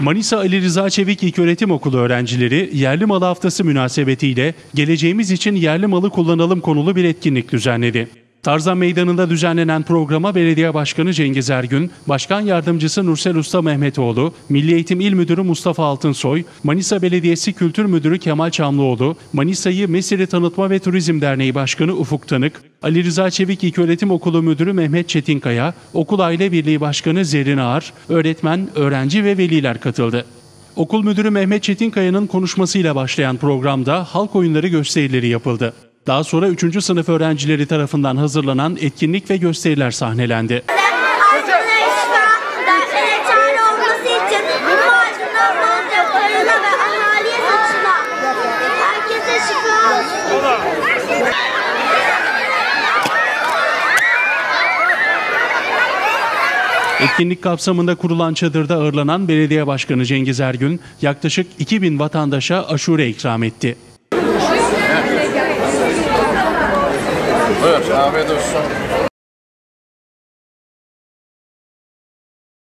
Manisa Ali Rıza Çevik İlköğretim Okulu öğrencileri yerli malı haftası münasebetiyle geleceğimiz için yerli malı kullanalım konulu bir etkinlik düzenledi. Tarzan Meydanı'nda düzenlenen programa Belediye Başkanı Cengiz Ergün, Başkan Yardımcısı Nursel Usta Mehmetoğlu, Milli Eğitim İl Müdürü Mustafa Altınsoy, Manisa Belediyesi Kültür Müdürü Kemal Çamlıoğlu, Manisa'yı Mesire Tanıtma ve Turizm Derneği Başkanı Ufuk Tanık, Ali Rıza Çevik İlköğretim Okulu Müdürü Mehmet Çetinkaya, Okul Aile Birliği Başkanı Zerrin Ağar, öğretmen, öğrenci ve veliler katıldı. Okul Müdürü Mehmet Çetinkaya'nın konuşmasıyla başlayan programda halk oyunları gösterileri yapıldı. Daha sonra 3. sınıf öğrencileri tarafından hazırlanan etkinlik ve gösteriler sahnelendi. Etkinlik kapsamında kurulan çadırda ağırlanan Belediye Başkanı Cengiz Ergün yaklaşık 2000 vatandaşa aşure ikram etti. já tchau. Não.